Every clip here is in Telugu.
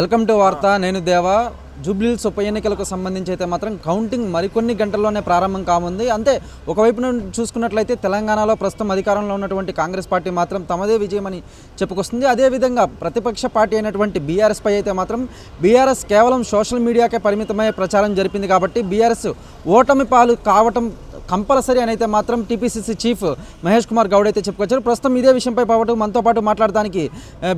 వెల్కమ్ టు వార్త నేను దేవా. జూబ్లీల్స్ ఉప ఎన్నికలకు సంబంధించి అయితే మాత్రం కౌంటింగ్ మరికొన్ని గంటల్లోనే ప్రారంభం కానుంది. అంతే ఒకవైపు నుండి చూసుకున్నట్లయితే తెలంగాణలో ప్రస్తుతం అధికారంలో ఉన్నటువంటి కాంగ్రెస్ పార్టీ మాత్రం తమదే విజయమని చెప్పుకొస్తుంది. అదేవిధంగా ప్రతిపక్ష పార్టీ అయినటువంటి బీఆర్ఎస్పై అయితే మాత్రం బీఆర్ఎస్ కేవలం సోషల్ మీడియాకే పరిమితమై ప్రచారం జరిపింది కాబట్టి బీఆర్ఎస్ ఓటమి పాలు కావటం కంపల్సరీ అని అయితే మాత్రం టీపీసీసీ చీఫ్ మహేష్ కుమార్ గౌడ్ అయితే చెప్పుకొచ్చారు. ప్రస్తుతం ఇదే విషయంపై పాటు మనతో పాటు మాట్లాడడానికి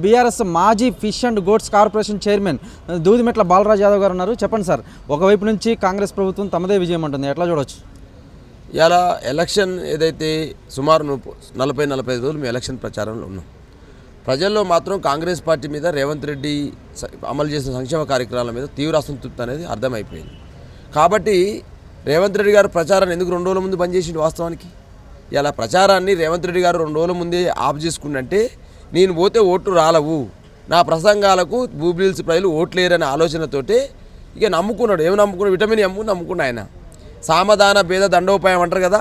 బీఆర్ఎస్ మాజీ fish and goats corporation chairman Dudimetla Balaraj Yadav గారు ఉన్నారు. చెప్పండి సార్ ఒకవైపు నుంచి కాంగ్రెస్ ప్రభుత్వం తమదే విజయం ఉంటుంది ఎట్లా చూడవచ్చు ఇలా ఎలక్షన్ ఏదైతే సుమారు నలభై నలభై ఐదు రోజులు మేము ఎలక్షన్ ప్రచారంలో ఉన్నాం. ప్రజల్లో మాత్రం కాంగ్రెస్ పార్టీ మీద రేవంత్ రెడ్డి అమలు చేసిన సంక్షేమ కార్యక్రమాల మీద తీవ్ర అసంతృప్తి అనేది అర్థమైపోయింది. కాబట్టి రేవంత్ రెడ్డి గారు ప్రచారాన్ని ఎందుకు రెండు రోజుల ముందు బంద్ చేసిండు వాస్తవానికి? ఇలా ప్రచారాన్ని రేవంత్ రెడ్డి గారు రెండు రోజుల ముందే ఆఫ్ చేసుకుండంటే నేను పోతే ఓట్లు రాలవు. నా ప్రసంగాలకు బూబిల్స్ ప్రజలు ఓట్లేరనే ఆలోచనతోటే ఇక నమ్ముకున్నాడు. ఏమి నమ్ముకున్నాడు? విటమిన్ ఎమ్ము నమ్ముకున్నాడు ఆయన. సామధాన భేద దండోపాయం అంటారు కదా?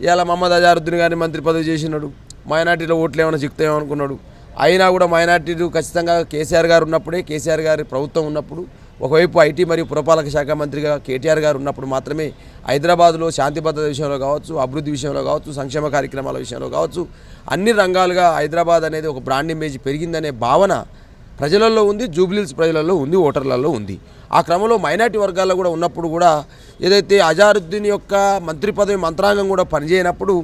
ఇలా మహమ్మద్ అజారుద్దీన్ గారిని మంత్రి పదవి చేసినాడు. మైనార్టీలో ఓట్లు ఏమైనా చిక్కుతాయేమో అనుకున్నాడు. అయినా కూడా మైనార్టీలు ఖచ్చితంగా కేసీఆర్ గారు ఉన్నప్పుడే కేసీఆర్ గారి ప్రభుత్వం ఉన్నప్పుడు ఒకవైపు ఐటీ మరియు పురపాలక శాఖ మంత్రిగా కేటీఆర్ గారు ఉన్నప్పుడు మాత్రమే హైదరాబాద్లో శాంతి భద్రత విషయంలో కావచ్చు అభివృద్ధి విషయంలో కావచ్చు సంక్షేమ కార్యక్రమాల విషయంలో కావచ్చు అన్ని రంగాలుగా హైదరాబాద్ అనేది ఒక బ్రాండ్ ఇమేజ్ పెరిగిందనే భావన ప్రజలలో ఉంది జూబ్లీల్స్ ప్రజలలో ఉంది ఓటర్లలో ఉంది. ఆ క్రమంలో మైనార్టీ వర్గాల్లో కూడా ఉన్నప్పుడు కూడా ఏదైతే అజారుద్దీన్ యొక్క మంత్రి పదవి మంత్రాంగం కూడా పనిచేయనప్పుడు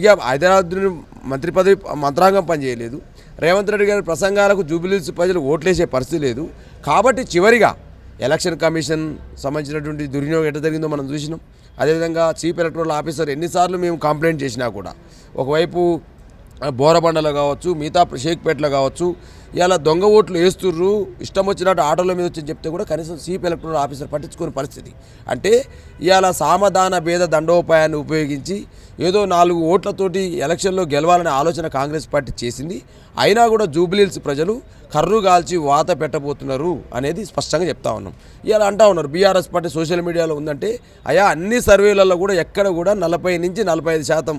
ఇక హైదరాబాద్ మంత్రి పదవి మంత్రాంగం పనిచేయలేదు. రేవంత్ రెడ్డి గారి ప్రసంగాలకు జూబిలీస్ ప్రజలు ఓట్లేసే పరిస్థితి లేదు. కాబట్టి చివరిగా ఎలక్షన్ కమిషన్ సంబంధించినటువంటి దుర్వినియోగం ఎట్లా జరిగిందో మనం చూసినాం. అదేవిధంగా చీఫ్ ఎలక్టరల్ ఆఫీసర్ ఎన్నిసార్లు మేము కంప్లైంట్ చేసినా కూడా ఒకవైపు బోరబండలో కావచ్చు మిగతా షేక్పేటలో కావచ్చు ఇలా దొంగ ఓట్లు వేస్తుర్రు ఇష్టం వచ్చినట్టు ఆటోల మీద వచ్చి చెప్తే కూడా కనీసం చీఫ్ ఎలక్టరల్ ఆఫీసర్ పట్టించుకునే పరిస్థితి. అంటే ఇవాళ సామధాన భేద దండోపాయాన్ని ఉపయోగించి ఏదో నాలుగు ఓట్లతోటి ఎలక్షన్లో గెలవాలనే ఆలోచన కాంగ్రెస్ పార్టీ చేసింది. అయినా కూడా జూబ్లీల్స్ ప్రజలు కర్రు కాల్చి వాత పెట్టబోతున్నారు అనేది స్పష్టంగా చెప్తా ఉన్నాం. ఇలా అంటా ఉన్నారు బీఆర్ఎస్ పార్టీ సోషల్ మీడియాలో ఉందంటే అయా అన్ని సర్వేలలో కూడా ఎక్కడ కూడా నలభై నుంచి నలభై ఐదు శాతం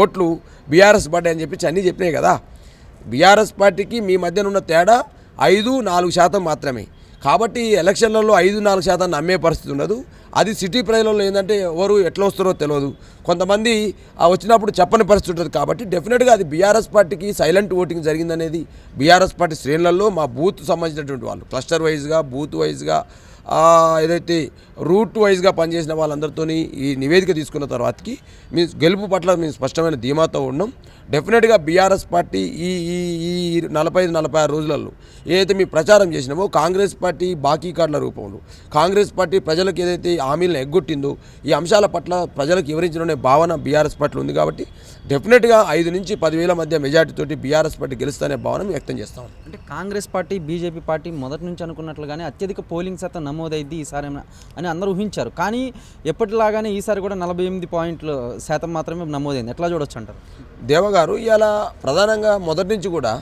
ఓట్లు బీఆర్ఎస్ పార్టీ అని చెప్పి అన్నీ చెప్పినాయి కదా. బీఆర్ఎస్ పార్టీకి మీ మధ్యన ఉన్న తేడా ఐదు నాలుగు శాతం మాత్రమే. కాబట్టి ఎలక్షన్లలో ఐదు నాలుగు శాతం నమ్మే పరిస్థితి ఉండదు అది సిటీ ప్రజలలో ఏంటంటే ఎవరు ఎట్లా వస్తారో తెలియదు కొంతమంది వచ్చినప్పుడు చెప్పని పరిస్థితి ఉంటుంది కాబట్టి డెఫినెట్గా అది బీఆర్ఎస్ పార్టీకి సైలెంట్ ఓటింగ్ జరిగిందనేది. బీఆర్ఎస్ పార్టీ శ్రేణులలో మా బూత్ సంబంధించినటువంటి వాళ్ళు. క్లస్టర్ వైజ్గా బూత్ వైజ్గా ఏదైతే రూట్ వైజ్గా పనిచేసిన వాళ్ళందరితోని ఈ నివేదిక తీసుకున్న తర్వాతకి మీ గెలుపు పట్ల మేము స్పష్టమైన ధీమాతో ఉన్నాం డెఫినెట్గా బీఆర్ఎస్ పార్టీ ఈ ఈ ఈ నలభై ఐదు నలభై ఆరు రోజులలో ఏదైతే మేము ప్రచారం చేసినామో కాంగ్రెస్ పార్టీ బాకీ కార్డుల రూపంలో కాంగ్రెస్ పార్టీ ప్రజలకు ఏదైతే హామీలను ఎగ్గొట్టిందో ఈ అంశాల పట్ల ప్రజలకు వివరించడం భావన బీఆర్ఎస్ పార్టీలో ఉంది కాబట్టి డెఫినెట్గా ఐదు నుంచి పదివేల మధ్య మెజార్టీతోటి బీఆర్ఎస్ పార్టీ గెలుస్తానే భావన వ్యక్తం చేస్తాం. అంటే కాంగ్రెస్ పార్టీ బీజేపీ పార్టీ మొదటి నుంచి అనుకున్నట్లుగానే అత్యధిక పోలింగ్ శాతం నమోదైంది ఈసారి అని అందరూ ఊహించారు. కానీ ఎప్పటిలాగానే ఈసారి కూడా నలభై ఎనిమిది పాయింట్లు శాతం మాత్రమే నమోదైంది. ఎట్లా చూడొచ్చు అంటారు? గారు ఇలా ప్రధానంగా మొదటి నుంచి కూడా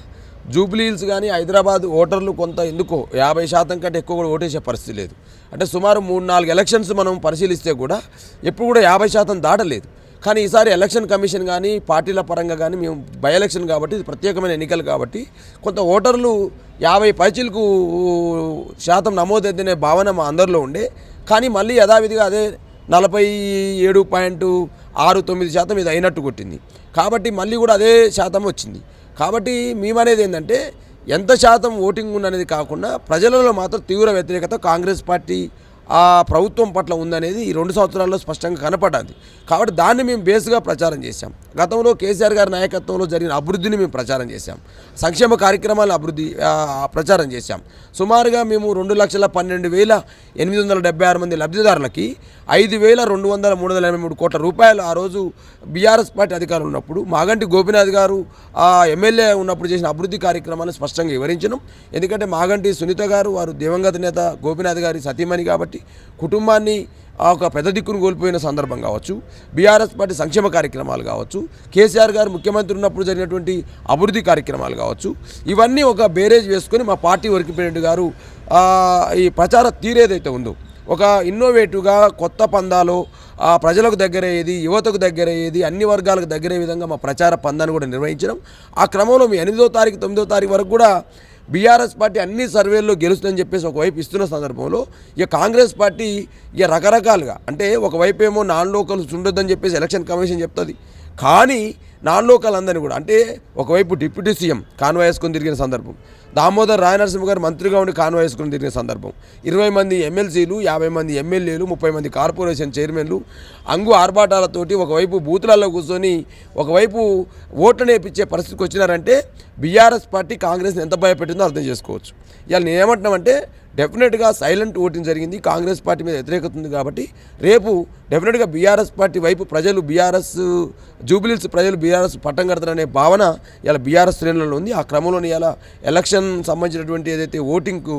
జూబ్లీ హిల్స్ కానీ హైదరాబాద్ ఓటర్లు కొంత ఎందుకో యాభై శాతం కంటే ఎక్కువ కూడా ఓటేసే పరిస్థితి లేదు. అంటే సుమారు మూడు నాలుగు ఎలక్షన్స్ మనం పరిశీలిస్తే కూడా ఎప్పుడు కూడా యాభై శాతం దాటలేదు. కానీ ఈసారి ఎలక్షన్ కమిషన్ కానీ పార్టీల పరంగా కానీ మేము బై ఎలక్షన్ కాబట్టి ఇది ప్రత్యేకమైన ఎన్నికలు కాబట్టి కొంత ఓటర్లు యాభై పైచీలకు శాతం నమోదైతేనే భావన మా అందరిలో ఉండే. కానీ మళ్ళీ యథావిధిగా అదే నలభై ఏడు పాయింట్ ఆరు తొమ్మిది శాతం ఇది అయినట్టు కొట్టింది. కాబట్టి మళ్ళీ కూడా అదే శాతం వచ్చింది. కాబట్టి మేమనేది ఏంటంటే ఎంత శాతం ఓటింగ్ ఉన్నది కాకుండా ప్రజలలో మాత్రం తీవ్ర వ్యతిరేకత కాంగ్రెస్ పార్టీ ఆ ప్రభుత్వం పట్ల ఉందనేది ఈ రెండు సంవత్సరాల్లో స్పష్టంగా కనపడింది కాబట్టి దాన్ని మేము బేస్గా ప్రచారం చేశాం. గతంలో కేసీఆర్ గారి నాయకత్వంలో జరిగిన అభివృద్ధిని మేము ప్రచారం చేశాం. సంక్షేమ కార్యక్రమాల అభివృద్ధి ప్రచారం చేశాం. సుమారుగా మేము రెండు లక్షల పన్నెండు వేల ఎనిమిది వందల డెబ్బై ఆరు మంది లబ్ధిదారులకి ఐదు వేల రెండు వందల మూడు వందల ఎనభై మూడు కోట్ల రూపాయలు ఆ రోజు బీఆర్ఎస్ పార్టీ అధికారులు ఉన్నప్పుడు మాగంటి గోపినాథ్ గారు ఆ ఎమ్మెల్యే ఉన్నప్పుడు చేసిన అభివృద్ధి కార్యక్రమాలను స్పష్టంగా వివరించడం ఎందుకంటే మాగంటి సునీత గారు వారు దివంగత నేత గోపినాథ్ గారి సతీమణి కాబట్టి కుటుంబాన్ని ఆ ఒక పెద్ద దిక్కును కోల్పోయిన సందర్భం కావచ్చు బీఆర్ఎస్ పార్టీ సంక్షేమ కార్యక్రమాలు కావచ్చు కేసీఆర్ గారు ముఖ్యమంత్రి ఉన్నప్పుడు జరిగినటువంటి అభివృద్ధి కార్యక్రమాలు కావచ్చు ఇవన్నీ ఒక బేరేజ్ వేసుకొని మా పార్టీ వర్కింగ్ ప్రెసిడెంట్ గారు ఈ ప్రచార తీరేదైతే ఉందో ఒక ఇన్నోవేటివ్గా కొత్త పందాలో ఆ ప్రజలకు దగ్గరయ్యేది యువతకు దగ్గరయ్యేది అన్ని వర్గాలకు దగ్గర విధంగా మా ప్రచార పందాన్ని కూడా నిర్వహించడం ఆ క్రమంలో మీ ఎనిమిదో తారీఖు తొమ్మిదో తారీఖు వరకు కూడా బీఆర్ఎస్ పార్టీ అన్ని సర్వేల్లో గెలుస్తుందని చెప్పేసి ఒకవైపు ఇస్తున్న సందర్భంలో ఇక కాంగ్రెస్ పార్టీ ఇక రకరకాలుగా అంటే ఒకవైపు ఏమో నాన్ లోకల్స్ ఉండొద్దని చెప్పేసి ఎలక్షన్ కమిషన్ చెప్తుంది. కానీ నాన్ లోకల్ అందరినీ కూడా అంటే ఒకవైపు డిప్యూటీ సీఎం కాన్వాయ్ వేసుకొని తిరిగిన సందర్భం దామోదర్ రాయనరసింహ గారు మంత్రిగా ఉండి కాన్వాయ్ వేసుకుని తిరిగిన సందర్భం. ఇరవై మంది ఎమ్మెల్సీలు యాభై మంది ఎమ్మెల్యేలు ముప్పై మంది కార్పొరేషన్ చైర్మన్లు అంగు ఆర్భాటాలతోటి ఒకవైపు బూతులలో కూర్చొని ఒకవైపు ఓట్లు నేర్పించే పరిస్థితికి వచ్చినారంటే బీఆర్ఎస్ పార్టీ కాంగ్రెస్ని ఎంత భయపెట్టిందో అర్థం చేసుకోవచ్చు. ఇవాళ నేను ఏమంటున్నామంటే డెఫినెట్గా సైలెంట్ ఓటింగ్ జరిగింది కాంగ్రెస్ పార్టీ మీద వ్యతిరేకత ఉంది కాబట్టి రేపు డెఫినెట్గా బీఆర్ఎస్ పార్టీ వైపు ప్రజలు బీఆర్ఎస్ జూబిలీస్ ప్రజలు బీఆర్ఎస్ పట్టం కడతారనే భావన ఇలా బీఆర్ఎస్ శ్రేణులలో ఉంది. ఆ క్రమంలోని ఇలా ఎలక్షన్ సంబంధించినటువంటి ఏదైతే ఓటింగ్కు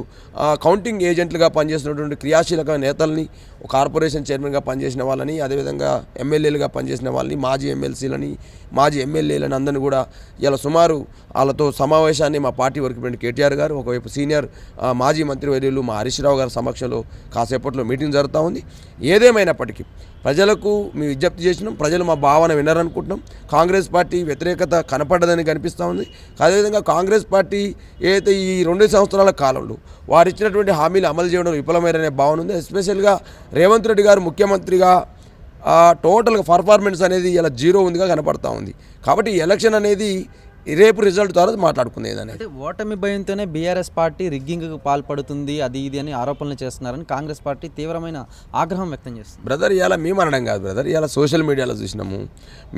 కౌంటింగ్ ఏజెంట్లుగా పనిచేస్తున్నటువంటి క్రియాశీలక నేతల్ని కార్పొరేషన్ చైర్మన్గా పనిచేసిన వాళ్ళని అదేవిధంగా ఎమ్మెల్యేలుగా పనిచేసిన వాళ్ళని మాజీ ఎమ్మెల్సీలని మాజీ ఎమ్మెల్యేలని అందరిని కూడా ఇలా సుమారు వాళ్ళతో సమావేశాన్ని మా పార్టీ వర్క్ కేటీఆర్ గారు ఒకవైపు సీనియర్ మాజీ మంత్రివర్యులు మా హరీష్ రావు గారి సమక్షంలో కాసేపట్లో మీటింగ్ జరుగుతూ ఉంది. ఏదేమైనప్పటికీ ప్రజలకు మేము విజ్ఞప్తి చేసినాం ప్రజలు మా భావన వినరనుకుంటున్నాం. కాంగ్రెస్ పార్టీ వ్యతిరేకత కనపడదని కనిపిస్తూ ఉంది. అదేవిధంగా కాంగ్రెస్ పార్టీ ఏదైతే ఈ రెండు సంవత్సరాల కాలంలో వారు ఇచ్చినటువంటి హామీలు అమలు చేయడం విఫలమైననే భావన ఉంది. ఎస్పెషల్గా రేవంత్ రెడ్డి గారు ముఖ్యమంత్రిగా టోటల్గా పర్ఫార్మెన్స్ అనేది ఇలా జీరో ఉందిగా కనపడతా ఉంది. కాబట్టి ఎలక్షన్ అనేది రేపు రిజల్ట్ ద్వారా మాట్లాడుకునేది అంటే ఓటమి భయంతోనే బీఆర్ఎస్ పార్టీ రిగ్గింగ్కు పాల్పడుతుంది అది ఇది అని ఆరోపణలు చేస్తున్నారని కాంగ్రెస్ పార్టీ తీవ్రమైన ఆగ్రహం వ్యక్తం చేస్తుంది. బ్రదర్ ఇవాళ మేము అనడం కాదు బ్రదర్ ఇవాళ సోషల్ మీడియాలో చూసినాము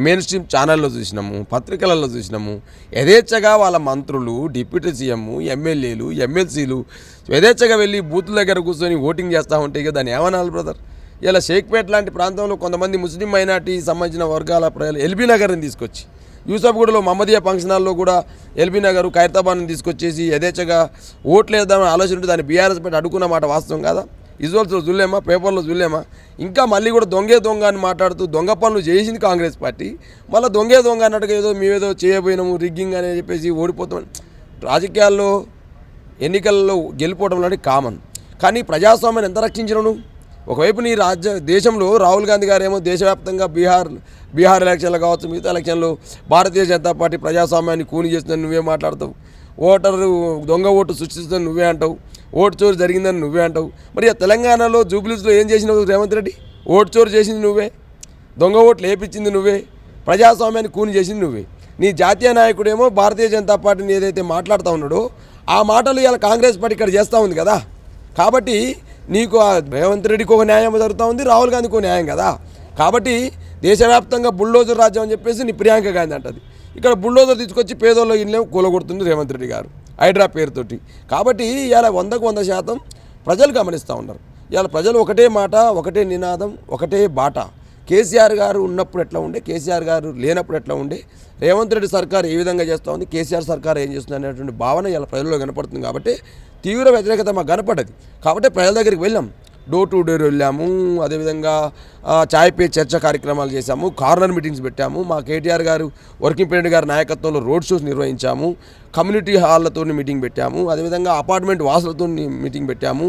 మెయిన్ స్ట్రీమ్ ఛానల్లో చూసినాము పత్రికలలో చూసినాము యథేచ్ఛగా వాళ్ళ మంత్రులు డిప్యూటీ సీఎం ఎమ్మెల్యేలు ఎమ్మెల్సీలు యథేచ్ఛగా వెళ్ళి బూతుల దగ్గర కూర్చొని ఓటింగ్ చేస్తూ ఉంటే ఇక దాన్ని ఏమనాలి బ్రదర్? ఇలా షేక్పేట్ లాంటి ప్రాంతంలో కొంతమంది ముస్లిం మైనార్టీ సంబంధించిన వర్గాల ప్రజలు ఎల్బీ నగర్ని తీసుకొచ్చి యూసఫ్గూడలో మమ్మదీయ ఫంక్షన్ హాల్లో కూడా ఎల్బీ నగర్ ఖైరతాబాద్ని తీసుకొచ్చేసి యథేచ్ఛగా ఓట్లేద్దామని ఆలోచన ఉంటే దాన్ని బీఆర్ఎస్ పెట్టి అడుగున్న మాట వాస్తవం కాదా? విజువల్స్లో చూడలేమా పేపర్లో చూడలేమా ఇంకా మళ్ళీ కూడా దొంగే దొంగ అని మాట్లాడుతూ దొంగ పనులు చేసింది కాంగ్రెస్ పార్టీ. మళ్ళీ దొంగే దొంగ అన్నట్టుగా ఏదో మేమేదో చేయబోయినాము రిగ్గింగ్ అని చెప్పేసి ఓడిపోతాం. రాజకీయాల్లో ఎన్నికల్లో గెలిపోవడం లాంటి కామన్. కానీ ప్రజాస్వామ్యాన్ని ఎంత రక్షించను ఒకవైపు నీ రాజ్య దేశంలో రాహుల్ గాంధీ గారు ఏమో దేశవ్యాప్తంగా బీహార్ బీహార్ ఎలక్షన్లు కావచ్చు మిగతా ఎలక్షన్లు భారతీయ జనతా పార్టీ ప్రజాస్వామ్యాన్ని కూని చేస్తుందని నువ్వే మాట్లాడతావు. ఓటరు దొంగ ఓటు సృష్టిస్తుందని నువ్వే అంటావు. ఓటు చోరు జరిగిందని నువ్వే అంటావు. మరి ఆ తెలంగాణలో జూబ్లీస్లో ఏం చేసినావు రేవంత్ రెడ్డి? ఓటు చోరు చేసింది నువ్వే. దొంగ ఓట్లు వేపించింది నువ్వే. ప్రజాస్వామ్యాన్ని కూని చేసింది నువ్వే. నీ జాతీయ నాయకుడేమో భారతీయ జనతా పార్టీని ఏదైతే మాట్లాడుతూ ఉన్నాడో ఆ మాటలు ఇలా కాంగ్రెస్ పార్టీ ఇక్కడ చేస్తూ ఉంది కదా. కాబట్టి నీకు ఆ రేవంత్ రెడ్డికి ఒక న్యాయం జరుగుతూ ఉంది రాహుల్ గాంధీకి ఒక న్యాయం కదా. కాబట్టి దేశవ్యాప్తంగా బుల్డోజర్ రాజ్యం అని చెప్పేసి నీ ప్రియాంక గాంధీ అంటది. ఇక్కడ బుల్డోజర్ తీసుకొచ్చి పేదోళ్ళ ఇల్లేమో కూలగొడుతుంది రేవంత్ రెడ్డి గారు హైడ్రా పేరుతోటి. కాబట్టి ఇలా వందకు వంద శాతం ప్రజలు గమనిస్తూ ఉన్నారు. ఇవాళ ప్రజలు ఒకటే మాట ఒకటే నినాదం ఒకటే బాట. కేసీఆర్ గారు ఉన్నప్పుడు ఎట్లా ఉండే కేసీఆర్ గారు లేనప్పుడు ఎట్లా ఉండే రేవంత్ రెడ్డి సర్కార్ ఏ విధంగా చేస్తూ ఉంది కేసీఆర్ సర్కార్ ఏం చేస్తుంది అనేటువంటి భావన ఇలా ప్రజల్లో కనపడుతుంది. కాబట్టి తీవ్ర వ్యతిరేకత మాకు కనపడదు. కాబట్టి ప్రజల దగ్గరికి వెళ్ళాం. డోర్ టు డోర్ వెళ్ళాము. అదేవిధంగా ఛాయ్ చాయ్ పే చర్చ కార్యక్రమాలు చేశాము. కార్నర్ మీటింగ్స్ పెట్టాము. మా కేటీఆర్ గారు వర్కింగ్ ప్రెసిడెంట్ గారి నాయకత్వంలో రోడ్ షోస్ నిర్వహించాము. కమ్యూనిటీ హాళ్ళతో మీటింగ్ పెట్టాము. అదేవిధంగా అపార్ట్మెంట్ వాసులతో మీటింగ్ పెట్టాము.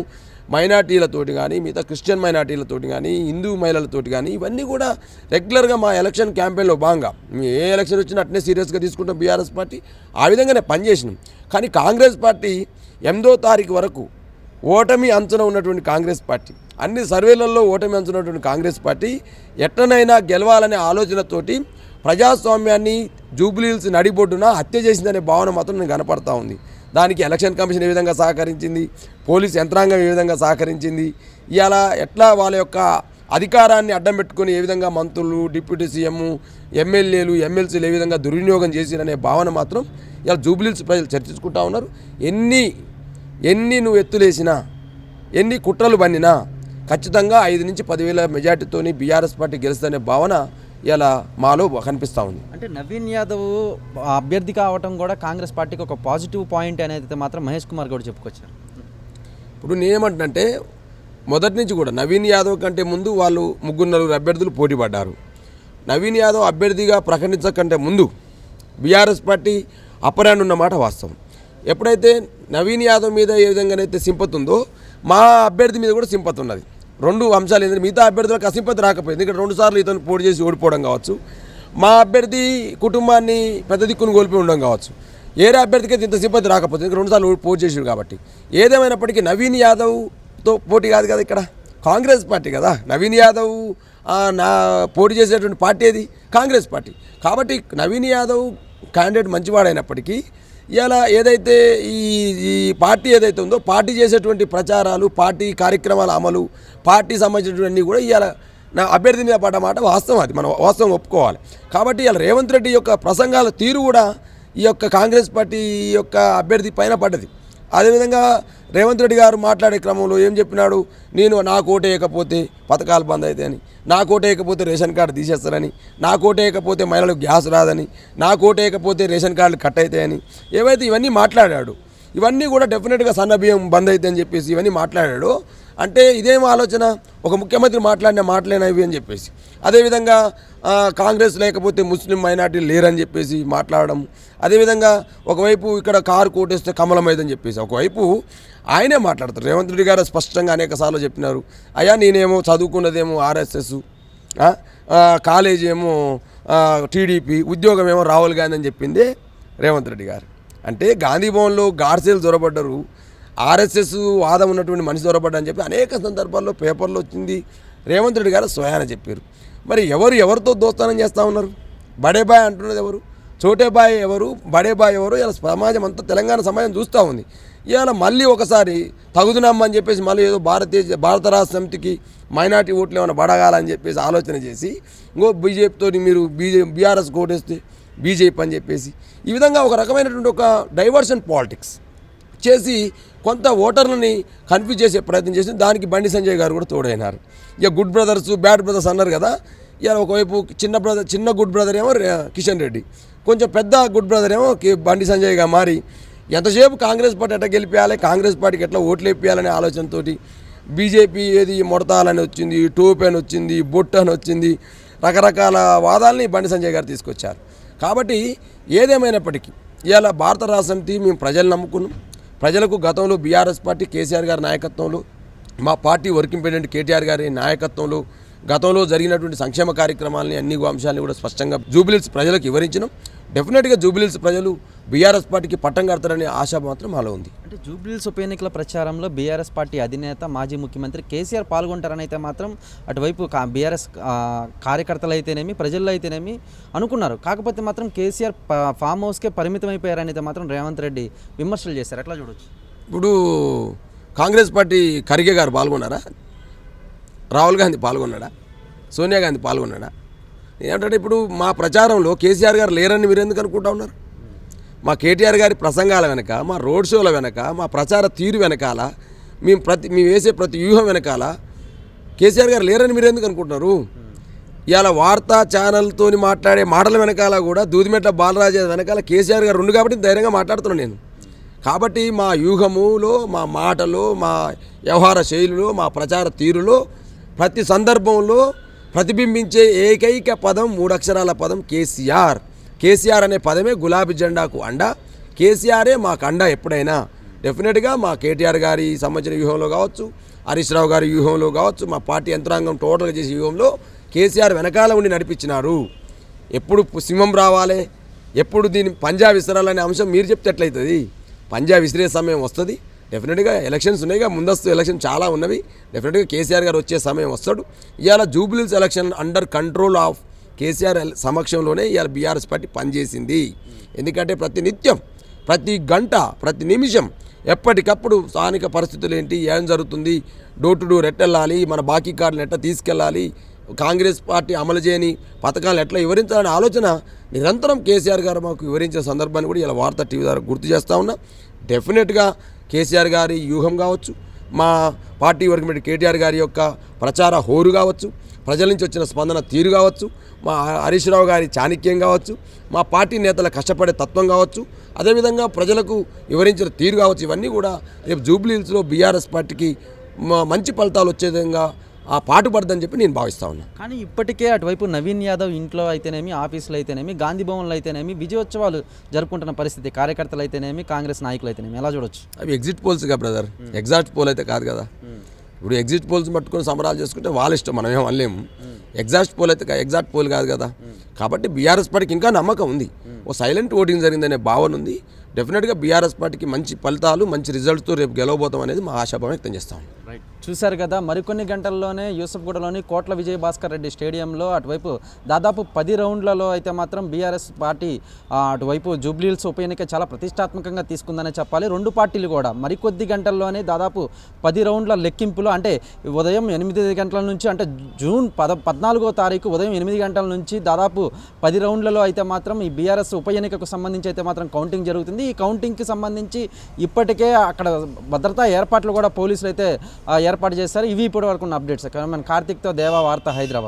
మైనార్టీలతోటి కానీ మిగతా క్రిస్టియన్ మైనార్టీలతోటి కానీ హిందూ మహిళలతోటి కానీ ఇవన్నీ కూడా రెగ్యులర్గా మా ఎలక్షన్ క్యాంపెయిన్లో భాగంగా. మేము ఏ ఎలక్షన్ వచ్చినా అట్నే సీరియస్గా తీసుకుంటాం బీఆర్ఎస్ పార్టీ. ఆ విధంగానే పనిచేసినాం. కానీ కాంగ్రెస్ పార్టీ ఎనిమిదో తారీఖు వరకు ఓటమి అంచున ఉన్నటువంటి కాంగ్రెస్ పార్టీ అన్ని సర్వేలలో ఓటమి అంచున్నటువంటి కాంగ్రెస్ పార్టీ ఎట్టనైనా గెలవాలనే ఆలోచనతోటి ప్రజాస్వామ్యాన్ని జూబ్లీహిల్స్ నడిబొడ్డున హత్య చేసిందనే భావన మాత్రం నేను కనపడతా ఉంది. దానికి ఎలక్షన్ కమిషన్ ఏ విధంగా సహకరించింది? పోలీస్ యంత్రాంగం ఏ విధంగా సహకరించింది? ఇలా ఎట్లా వాళ్ళ యొక్క అధికారాన్ని అడ్డం పెట్టుకొని ఏ విధంగా మంత్రులు డిప్యూటీ సీఎం ఎమ్మెల్యేలు ఎమ్మెల్సీలు ఏ విధంగా దుర్వినియోగం చేసిరనే భావన మాత్రం ఇలా జూబ్లీహిల్స్ ప్రజలు చర్చించుకుంటా ఉన్నారు. ఎన్ని ఎన్ని నువ్వు ఎత్తులేసినా ఎన్ని కుట్రలు బన్నినా ఖచ్చితంగా ఐదు నుంచి పదివేల మెజార్టీతోని బీఆర్ఎస్ పార్టీ గెలుస్తుందనే భావన ఇలా మాలో కనిపిస్తూ ఉంది. అంటే నవీన్ యాదవ్ అభ్యర్థి కావటం కూడా కాంగ్రెస్ పార్టీకి ఒక పాజిటివ్ పాయింట్ అనేది మాత్రం మహేష్ కుమార్ గౌడ్ చెప్పుకొచ్చారు. ఇప్పుడు నేనేమంటున్నంటే మొదటి నుంచి కూడా నవీన్ యాదవ్ కంటే ముందు వాళ్ళు ముగ్గురు నలుగురు అభ్యర్థులు పోటీ పడ్డారు. నవీన్ యాదవ్ అభ్యర్థిగా ప్రకటించకంటే ముందు బీఆర్ఎస్ పార్టీ అపరాన్ని ఉన్నమాట వాస్తవం. ఎప్పుడైతే నవీన్ యాదవ్ మీద ఏ విధంగానైతే సింపతి ఉందో మా అభ్యర్థి మీద కూడా సింపతి ఉన్నది రెండు అంశాలు ఏంటంటే మిగతా అభ్యర్థులకు అసింపతి రాకపోయింది. ఇక్కడ రెండు సార్లు ఇతను పోటీ చేసి ఓడిపోవడం కావచ్చు. మా అభ్యర్థి కుటుంబాన్ని పెద్ద దిక్కును కోల్పోయి ఉండడం కావచ్చు. ఏరే అభ్యర్థికి అయితే ఇంత సింపతి రాకపోతే ఇంకా రెండుసార్లు పోటీ చేసాడు కాబట్టి. ఏదేమైనప్పటికీ నవీన్ యాదవ్తో పోటీ కాదు కదా ఇక్కడ. కాంగ్రెస్ పార్టీ కదా. నవీన్ యాదవ్ నా పోటీ చేసేటువంటి పార్టీ ఏది? కాంగ్రెస్ పార్టీ. కాబట్టి నవీన్ యాదవ్ క్యాండిడేట్ మంచివాడైనప్పటికీ ఇలా ఏదైతే ఈ ఈ పార్టీ ఏదైతే ఉందో పార్టీ చేసేటువంటి ప్రచారాలు పార్టీ కార్యక్రమాల అమలు పార్టీ సంబంధించినటువంటి కూడా ఇవాళ నా అభ్యర్థి మీద పడ్డ మాట వాస్తవం అది. మనం వాస్తవం ఒప్పుకోవాలి. కాబట్టి ఇలా రేవంత్ రెడ్డి యొక్క ప్రసంగాల తీరు కూడా ఈ యొక్క కాంగ్రెస్ పార్టీ యొక్క అభ్యర్థి పైన పడ్డది. అదేవిధంగా రేవంత్ రెడ్డి గారు మాట్లాడే క్రమంలో ఏం చెప్పినాడు? నేను నా కోటేయకపోతే పథకాలు బంద్ అవుతాయని నా కోటేయకపోతే రేషన్ కార్డు తీసేస్తారని నా కోటేయకపోతే మహిళలకు గ్యాస్ రాదని నా కోటేయకపోతే రేషన్ కార్డులు కట్ అవుతాయని ఏవైతే ఇవన్నీ మాట్లాడాడు ఇవన్నీ కూడా డెఫినెట్గా సన్న బియ్యం బంద్ అవుతాయని చెప్పేసి ఇవన్నీ మాట్లాడాడు. అంటే ఇదేం ఆలోచన? ఒక ముఖ్యమంత్రి మాట్లాడిన మాట్లాడినవి అని చెప్పేసి. అదేవిధంగా కాంగ్రెస్ లేకపోతే ముస్లిం మైనార్టీ లేరని చెప్పేసి మాట్లాడడం. అదేవిధంగా ఒకవైపు ఇక్కడ కారు కోటేస్తే కమలమైదని చెప్పేసి. ఒకవైపు ఆయనే మాట్లాడతారు. రేవంత్ రెడ్డి గారు స్పష్టంగా అనేక సార్లు చెప్పినారు. అయ్యా నేనేమో చదువుకున్నదేమో ఆర్ఎస్ఎస్ కాలేజీ ఏమో టీడీపీ ఉద్యోగం ఏమో రాహుల్ గాంధీ అని చెప్పింది రేవంత్ రెడ్డి గారు. అంటే గాంధీ భవన్లో గాడ్సేలు దొరబడ్డారు. ఆర్ఎస్ఎస్ వాదం ఉన్నటువంటి మనిషి దొరపడ్డా అని చెప్పి అనేక సందర్భాల్లో పేపర్లో వచ్చింది. రేవంత్ రెడ్డి గారు స్వయాన చెప్పారు. మరి ఎవరు ఎవరితో దోస్తానం చేస్తూ ఉన్నారు? బడేబాయ్ అంటున్నది ఎవరు? చోటేబాయ్ ఎవరు? బడేబాయ్ ఎవరు? ఇలా సమాజం అంతా తెలంగాణ సమాజం చూస్తూ ఉంది. ఇవాళ మళ్ళీ ఒకసారి తగుదునమ్మని చెప్పేసి మళ్ళీ ఏదో భారతీయ భారత రాష్ట్ర సమితికి మైనార్టీ ఓట్లు ఏమైనా బడగాలని చెప్పేసి ఆలోచన చేసి ఇంకో బీజేపీతో మీరు బీజే బీఆర్ఎస్ కోటేస్తే బీజేపీ అని చెప్పేసి. ఈ విధంగా ఒక రకమైనటువంటి ఒక డైవర్షన్ పాలిటిక్స్ చేసి కొంత ఓటర్లని కన్ఫ్యూజ్ చేసే ప్రయత్నం చేసి దానికి బండి సంజయ్ గారు కూడా తోడైనారు. ఇక గుడ్ బ్రదర్స్ బ్యాడ్ బ్రదర్స్ అన్నారు కదా. ఇక ఒకవైపు చిన్న బ్రదర్ చిన్న గుడ్ బ్రదర్ ఏమో కిషన్ రెడ్డి. కొంచెం పెద్ద గుడ్ బ్రదర్ ఏమో బండి సంజయ్గా మారి ఎంతసేపు కాంగ్రెస్ పార్టీ ఎట్లా గెలిపించాలి కాంగ్రెస్ పార్టీకి ఎట్లా ఓట్లు వేపించాలనే ఆలోచనతో బీజేపీ ఏది ముడతాలని వచ్చింది టోపీ అని వచ్చింది బొట్టు అని వచ్చింది రకరకాల వాదాలని బండి సంజయ్ గారు తీసుకొచ్చారు. కాబట్టి ఏదేమైనప్పటికీ ఇవాళ భారత రాష్ట్రంతి మేము ప్రజలు నమ్ముకున్నాం. ప్రజలకు గతంలో బీఆర్ఎస్ పార్టీ కేసీఆర్ గారి నాయకత్వంలో మా పార్టీ వర్కింగ్ ప్రెసిడెంట్ కేటీఆర్ గారి నాయకత్వంలో గతంలో జరిగినటువంటి సంక్షేమ కార్యక్రమాలని అన్ని అంశాలని కూడా స్పష్టంగా జూబిలీస్ ప్రజలకు వివరించినాం. డెఫినెట్గా జూబిలిల్స్ ప్రజలు బీఆర్ఎస్ పార్టీకి పట్టం కడతారనే ఆశ మాత్రం మాలో ఉంది. అంటే జూబ్లీస్ ఉప ఎన్నికల ప్రచారంలో బీఆర్ఎస్ పార్టీ అధినేత మాజీ ముఖ్యమంత్రి కేసీఆర్ పాల్గొంటారని అయితే మాత్రం అటువైపు బీఆర్ఎస్ కార్యకర్తలు అయితేనేమి ప్రజల్లో అయితేనేమి అనుకున్నారు. కాకపోతే మాత్రం కేసీఆర్ ఫామ్ హౌస్కే పరిమితం అయిపోయారని అయితే మాత్రం రేవంత్ రెడ్డి విమర్శలు చేశారు. ఎట్లా చూడొచ్చు? ఇప్పుడు కాంగ్రెస్ పార్టీ ఖర్గే గారు పాల్గొన్నారా? రాహుల్ గాంధీ పాల్గొన్నాడా? సోనియా గాంధీ పాల్గొన్నాడా? ఏంటంటే ఇప్పుడు మా ప్రచారంలో కేసీఆర్ గారు లేరని మీరు ఎందుకు అనుకుంటా ఉన్నారు? మా కేటీఆర్ గారి ప్రసంగాల వెనక మా రోడ్ షోల వెనక మా ప్రచార తీరు వెనకాల మేము ప్రతి మేము వేసే ప్రతి వ్యూహం వెనకాల కేసీఆర్ గారు లేరని మీరు ఎందుకు అనుకుంటున్నారు? ఇవాళ వార్తా ఛానల్తోని మాట్లాడే మాటల వెనకాల కూడా దూదిమెట్ల బాలరాజు వెనకాల కేసీఆర్ గారు రెండు కాబట్టి ధైర్యంగా మాట్లాడుతున్నాను నేను. కాబట్టి మా వ్యూహములో మా మాటలో మా వ్యవహార శైలిలో మా ప్రచార తీరులో ప్రతి సందర్భంలో ప్రతిబింబించే ఏకైక పదం మూడు అక్షరాల పదం కేసీఆర్. కేసీఆర్ అనే పదమే గులాబీ జెండాకు అండ. కేసీఆరే మాకు అండ ఎప్పుడైనా. డెఫినెట్గా మా కేటీఆర్ గారి సంబంధించిన వ్యూహంలో కావచ్చు హరీష్ రావు గారి వ్యూహంలో కావచ్చు మా పార్టీ యంత్రాంగం టోటల్గా చేసే వ్యూహంలో కేసీఆర్ వెనకాల ఉండి నడిపించినారు. ఎప్పుడు సింహం రావాలి ఎప్పుడు దీన్ని పంజా విసరాలనే అంశం మీరు చెప్తే ఎట్లయితుంది? పంజా విసిరే సమయం వస్తుంది. డెఫినెట్గా ఎలక్షన్స్ ఉన్నాయి ముందస్తు ఎలక్షన్ చాలా ఉన్నవి. డెఫినెట్గా కేసీఆర్ గారు వచ్చే సమయం వస్తాడు. ఇవాళ Jubilee's election under control of KCR L- సమక్షంలోనే ఇవాళ బీఆర్ఎస్ పార్టీ పనిచేసింది. ఎందుకంటే ప్రతి నిత్యం ప్రతి గంట ప్రతి నిమిషం ఎప్పటికప్పుడు స్థానిక పరిస్థితులు ఏంటి ఏం జరుగుతుంది డోర్ టు డోర్ ఎట్టెళ్ళాలి మన బాకీ కార్డులు ఎట్లా తీసుకెళ్ళాలి కాంగ్రెస్ పార్టీ అమలు చేయని పథకాలు ఎట్లా వివరించాలనే ఆలోచన నిరంతరం కేసీఆర్ గారు మాకు వివరించిన సందర్భాన్ని కూడా ఇలా వార్తా టీవీ ద్వారా గుర్తు చేస్తూ ఉన్నా. డెఫినెట్గా కేసీఆర్ గారి వ్యూహం కావచ్చు మా పార్టీ వర్గం కేటీఆర్ గారి యొక్క ప్రచార హోరు కావచ్చు ప్రజల నుంచి వచ్చిన స్పందన తీరు కావచ్చు మా హరీష్ రావు గారి చాణక్యం కావచ్చు మా పార్టీ నేతల కష్టపడే తత్వం కావచ్చు అదేవిధంగా ప్రజలకు వివరించిన తీరు కావచ్చు ఇవన్నీ కూడా రేపు జూబ్లీహిల్స్లో బీఆర్ఎస్ పార్టీకి మంచి ఫలితాలు వచ్చే విధంగా ఆ పాటుపడదని చెప్పి నేను భావిస్తా ఉన్నా. కానీ ఇప్పటికే అటువైపు నవీన్ యాదవ్ ఇంట్లో అయితేనేమి ఆఫీసులో అయితేనేమి గాంధీ భవన్లో అయితేనేమి విజయోత్సవాలు జరుపుకుంటున్న పరిస్థితి కార్యకర్తలు అయితేనేమి కాంగ్రెస్ నాయకులు అయితేనేమి ఎలా చూడొచ్చు? అవి ఎగ్జిట్ పోల్స్గా బ్రదర్ ఎగ్జాక్ట్ పోల్ అయితే కాదు కదా. ఇప్పుడు ఎగ్జిట్ పోల్స్ పట్టుకొని సంబరాలు చేసుకుంటే వాళ్ళ ఇష్టం మనం ఏం అనలేము ఎగ్జాక్ట్ పోల్ అయితే ఎగ్జాక్ట్ పోల్ కాదు కదా. కాబట్టి బీఆర్ఎస్ పార్టీకి ఇంకా నమ్మకం ఉంది. ఓ సైలెంట్ ఓటింగ్ జరిగిందనే భావన ఉంది. డెఫినెట్గా బీఆర్ఎస్ పార్టీకి మంచి ఫలితాలు మంచి రిజల్ట్తో రేపు గెలవబోతాం అనేది మా ఆశాభావం వ్యక్తం చేస్తాం రైట్ చూశారు కదా మరికొన్ని గంటల్లోనే యూసఫ్గూడలోని కోట్ల విజయ భాస్కర్ రెడ్డి స్టేడియంలో అటువైపు దాదాపు పది రౌండ్లలో అయితే మాత్రం బీఆర్ఎస్ పార్టీ అటువైపు జూబ్లీల్స్ ఉప ఎన్నిక చాలా ప్రతిష్టాత్మకంగా తీసుకుందనే చెప్పాలి. రెండు పార్టీలు కూడా మరికొద్ది గంటల్లోనే దాదాపు పది రౌండ్ల లెక్కింపులు అంటే ఉదయం ఎనిమిది గంటల నుంచి అంటే జూన్ పద పద్నాలుగో తారీఖు ఉదయం ఎనిమిది గంటల నుంచి దాదాపు పది రౌండ్లలో అయితే మాత్రం ఈ బీఆర్ఎస్ ఉప ఎన్నికకు సంబంధించి అయితే మాత్రం కౌంటింగ్ జరుగుతుంది. ఈ కౌంటింగ్కి సంబంధించి ఇప్పటికే అక్కడ భద్రతా ఏర్పాట్లు కూడా పోలీసులు అయితే ఏర్పాటు చేస్తారు ఇవి ఇప్పటి వరకు ఉన్న అప్డేట్స్ మన కార్తిక్తో దేవా వార్త హైదరాబాద్.